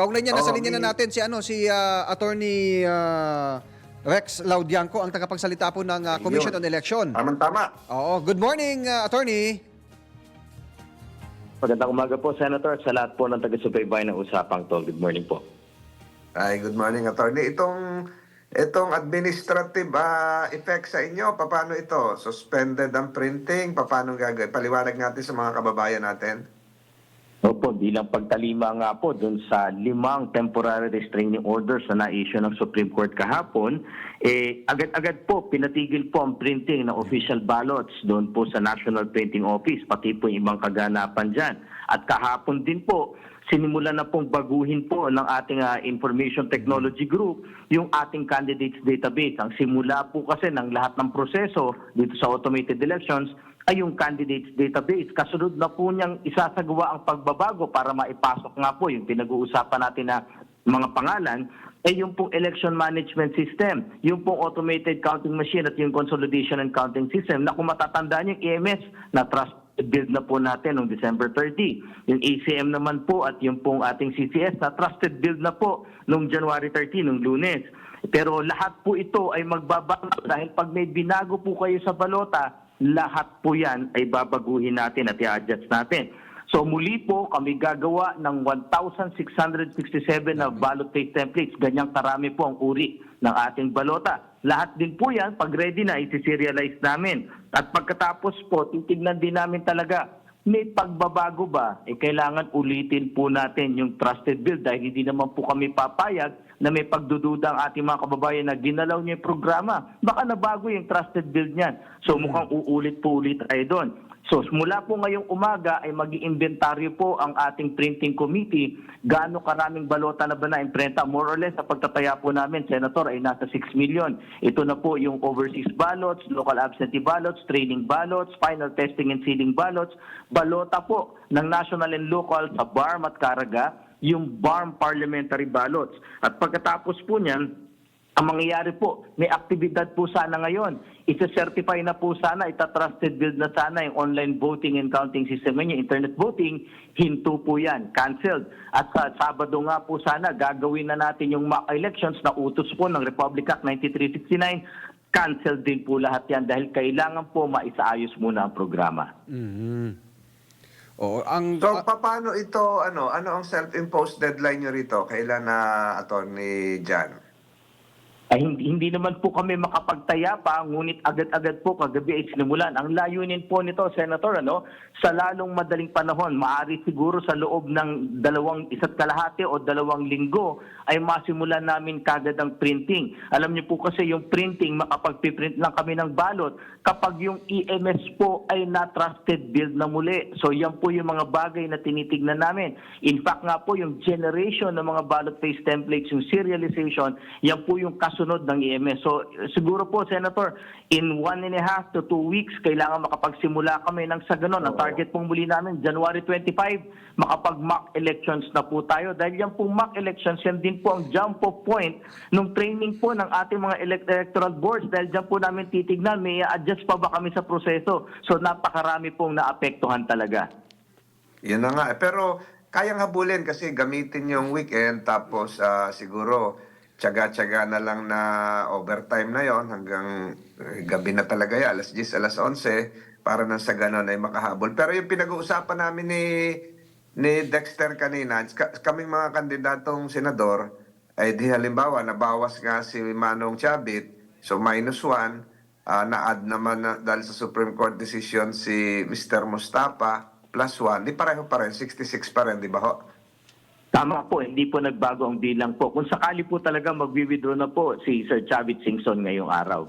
Kaugnay niya, nasa Oo, linya na natin si ano si ah, Attorney ah, Rex Laudianco, ang tagapagsalita po ng ah, Commission on Election. Tama-tama. Oo, good morning, ah, Attorney. Magandang umaga po, Senator, sa lahat po ng taga-subaybay ng Usapang Tol. Good morning po. Ay, good morning, attorney. Itong itong administrative ah, effect sa inyo, paano ito? Suspended ang printing, paano gagawin? Paliwanag natin sa mga kababayan natin. Opo, bilang pagtalima nga po dun sa limang temporary restraining orders na na-issue ng Supreme Court kahapon, eh, agad-agad po pinatigil po ang printing ng official ballots doon po sa National Printing Office, pati po yung ibang kaganapan dyan. At kahapon din po, sinimula na pong baguhin po ng ating ah, Information Technology Group yung ating candidates database. Ang simula po kasi ng lahat ng proseso dito sa automated elections ay yung candidates database. Kasunod na po niyang isasagawa ang pagbabago para maipasok nga po yung pinag-uusapan natin na mga pangalan ay yung pong election management system, yung pong automated counting machine at yung consolidation and counting system na kung matatandaan yung EMS na trust build na po natin noong December 30. Yung ACM naman po at yung pong ating CCS na trusted build na po noong January 30, noong lunes. Pero lahat po ito ay magbabago dahil pag may binago po kayo sa balota, lahat po yan ay babaguhin natin at i-adjust natin. So muli po kami gagawa ng 1,667 na ballot paste templates. Ganyang karami po ang uri ng ating balota. Lahat din po yan, pag ready na, isi-serialize namin. At pagkatapos po, titignan din namin talaga, may pagbabago ba? Eh, kailangan ulitin po natin yung trusted build dahil hindi naman po kami papayag na may pagdududa ang ating mga kababayan na ginalaw niya yung programa. Baka nabago yung trusted build niyan. So mukhang uulit po ulit tayo doon. So mula po ngayong umaga ay mag iimbentaryo po ang ating printing committee gaano karaming balota na ba na imprenta. More or less sa pagtataya po namin, Senator, ay nasa 6 million. Ito na po yung overseas ballots, local absentee ballots, training ballots, final testing and sealing ballots, balota po ng national and local sa BARM at Caraga, yung BARM parliamentary ballots. At pagkatapos po niyan, ang mangyayari po, may aktibidad po sana ngayon. Isa-certify na po sana, ita-trusted build na sana yung online voting and counting system yung internet voting, hinto po yan, cancelled. At sa Sabado nga po sana, gagawin na natin yung mock elections na utos po ng Republic Act 9369, cancelled din po lahat yan dahil kailangan po maisaayos muna ang programa. Mhm. Oo, ang So, ah, paano ito, ano, ano ang self-imposed deadline nyo rito? Kailan na, attorney Jan? Ay, hindi, hindi naman po kami makapagtaya pa, ngunit agad-agad po kagabi ay sinimulan. Ang layunin po nito, Senator, ano, sa lalong madaling panahon, maari siguro sa loob ng dalawang isa't kalahati o dalawang linggo, ay masimulan namin kagad ang printing. Alam niyo po kasi yung printing, makapagpiprint lang kami ng balot kapag yung EMS po ay na-trusted build na muli. So yan po yung mga bagay na tinitignan namin. In fact nga po, yung generation ng mga ballot paste templates, yung serialization, yan po yung kasunod ng EMS. So siguro po, Senator, in one and a half to two weeks, kailangan makapagsimula kami ng sa ganon. Ang target pong muli namin, January 25, makapag-mock elections na po tayo. Dahil yan pong mock elections, yan din po ang jump off point nung training po ng ating mga elect- electoral boards. Dahil dyan po namin titignan, may adjust pa ba kami sa proseso. So napakarami pong naapektuhan talaga. Yun na nga. eh. Pero kayang habulin kasi gamitin yung weekend tapos ah, siguro tsaga-tsaga na lang na overtime na yon hanggang eh, gabi na talaga yan, alas 10, alas 11 para nang sa ganon ay makahabol. Pero yung pinag-uusapan namin ni ni Dexter kanina, ka- kaming mga kandidatong senador, ay di halimbawa, nabawas nga si Manong Chabit, so minus one, Ah, na-add naman na, dahil sa Supreme Court decision si Mr. Mustafa plus 1, di pareho pa rin, 66 pa rin, di ba ho? Tama po, hindi po nagbago ang bilang po. Kung sakali po talaga mag-withdraw na po si Sir Chavit Singson ngayong araw.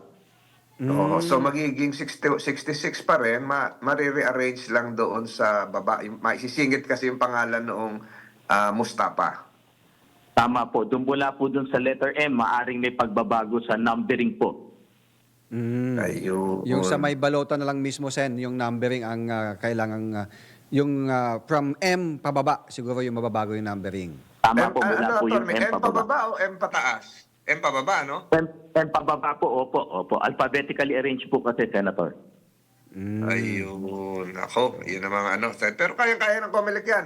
Oo, so magiging 60, 66 pa rin, ma, marirearrange lang doon sa baba, maisisingit kasi yung pangalan noong ah, Mustafa. Tama po, doon mula po doon sa letter M, maaring may pagbabago sa numbering po. mm, Ayun. yung sa may balota na lang mismo, Sen, yung numbering ang ah, kailangan, ah, yung ah, from M pababa, siguro yung mababago yung numbering. Tama M, po, ah, mula ano, po yung. M M pababa. pababa o M pataas? M pababa, no? M, M pababa po, opo, opo. Alphabetically arranged po kasi, Senator. Mm. Ayun. Ako, yun ang mga ano. Pero kaya-kaya ng Comelec yan.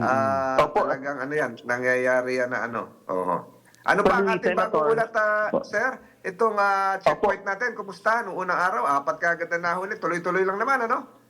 Ah, Opo. talagang ano yan, nangyayari yan na ano. Oo. Ano pa ang ating bagong ulat, Opo. sir? Itong ah, checkpoint natin, kumusta? Noong unang araw, apat kagad na nahuli. Tuloy-tuloy lang naman, ano?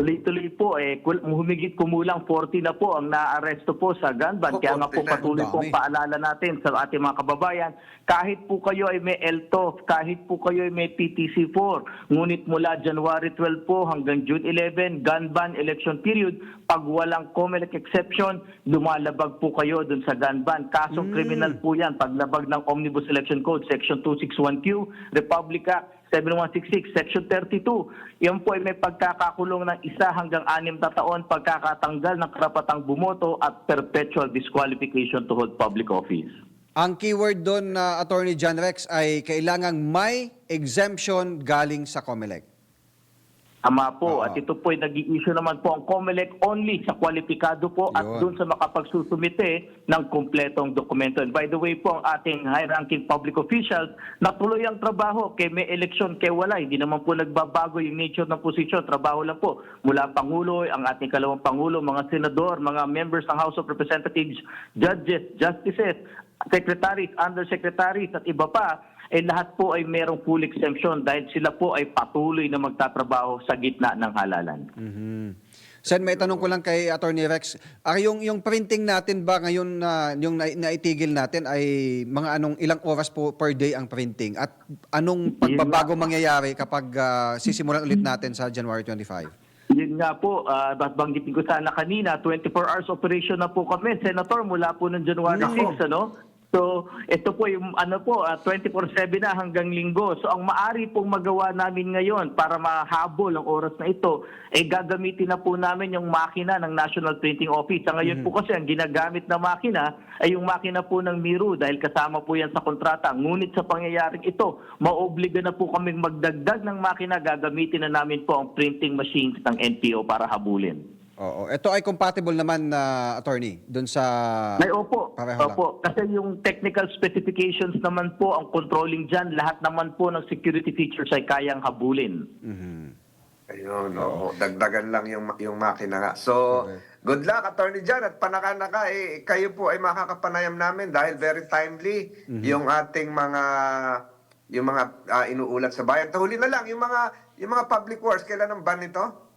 Tuloy-tuloy po, eh, humigit kumulang 40 na po ang naaresto po sa gun ban. Oh, Kaya nga po 40 na. patuloy Ang pong dami. paalala natin sa ating mga kababayan, kahit po kayo ay may LTOF, kahit po kayo ay may PTC4, ngunit mula January 12 po hanggang June 11, gun ban election period, pag walang COMELEC exception, lumalabag po kayo dun sa gun ban. Kasong kriminal po yan, paglabag ng Omnibus Election Code, Section 261Q, Republic Act, 7166, Section 32. Yan po ay may pagkakakulong ng isa hanggang anim na taon pagkakatanggal ng karapatang bumoto at perpetual disqualification to hold public office. Ang keyword doon na Attorney John Rex ay kailangang may exemption galing sa COMELEC. Tama po. Oo. At ito po ay nag-i-issue naman po ang COMELEC only sa kwalipikado po at Yun. doon sa makapagsusumite ng kumpletong dokumento. And by the way po, ang ating high-ranking public officials natuloy ang trabaho. Kay may eleksyon, kay wala. Hindi naman po nagbabago yung nature ng posisyon. Trabaho lang po. Mula Pangulo, ang ating kalawang Pangulo, mga senador, mga members ng House of Representatives, judges, justices, secretaries, undersecretaries at iba pa eh lahat po ay merong full exemption dahil sila po ay patuloy na magtatrabaho sa gitna ng halalan. Mhm. Sen, may tanong ko lang kay Attorney Rex. Ah, yung, yung printing natin ba ngayon na yung na, naitigil natin ay mga anong ilang oras po per day ang printing? At anong pagbabago mangyayari kapag ah, sisimulan ulit natin sa January 25? Yun nga po, uh, banggitin ko sana kanina, 24 hours operation na po kami, Senator, mula po ng January Nako. 6, ano? So, ito po yung ano po, ah, 24/7 na hanggang linggo. So, ang maari pong magawa namin ngayon para mahabol ang oras na ito, eh gagamitin na po namin yung makina ng National Printing Office. Sa ngayon po kasi ang ginagamit na makina ay yung makina po ng Miru dahil kasama po yan sa kontrata. Ngunit sa pangyayaring ito, maobliga na po kaming magdagdag ng makina, gagamitin na namin po ang printing machines ng NPO para habulin. Oo. Ito ay compatible naman na attorney doon sa Ay, opo. Pareho lang. opo. Kasi yung technical specifications naman po, ang controlling dyan, lahat naman po ng security features ay kayang habulin. Mhm. Ayun, oo. Dagdagan lang yung, yung makina nga. So, good luck, Attorney John. At panaka-naka, eh, kayo po ay makakapanayam namin dahil very timely yung ating mga yung mga ah, inuulat sa bayan. Tahuli na lang, yung mga yung mga public works, kailan ang ban nito?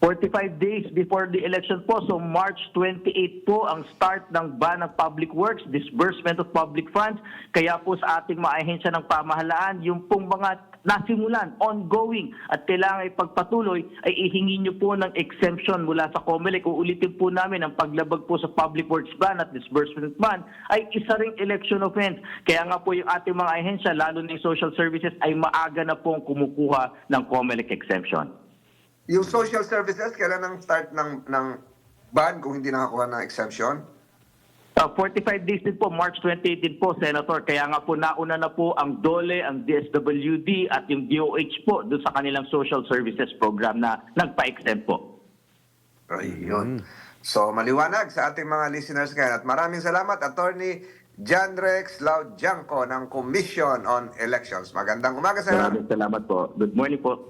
45 days before the election po, so March 28 po ang start ng ban ng public works, disbursement of public funds. Kaya po sa ating mga ahensya ng pamahalaan, yung pong mga nasimulan, ongoing, at kailangan ipagpatuloy, ay ihingi nyo po ng exemption mula sa COMELEC. Uulitin po namin ang paglabag po sa public works ban at disbursement ban ay isa ring election offense. Kaya nga po yung ating mga ahensya, lalo na yung social services, ay maaga na pong kumukuha ng COMELEC exemption. Yung social services, kailan ang start ng ng ban kung hindi nakakuha ng exemption? Uh, 45 days din po, March 28 din po, Senator. Kaya nga po nauna na po ang DOLE, ang DSWD at yung DOH po doon sa kanilang social services program na nagpa-exempt po. Ayun. So, maliwanag sa ating mga listeners ngayon. At maraming salamat, Attorney John Rex Laudjanco ng Commission on Elections. Magandang umaga, sir. Maraming salamat po. Good morning po.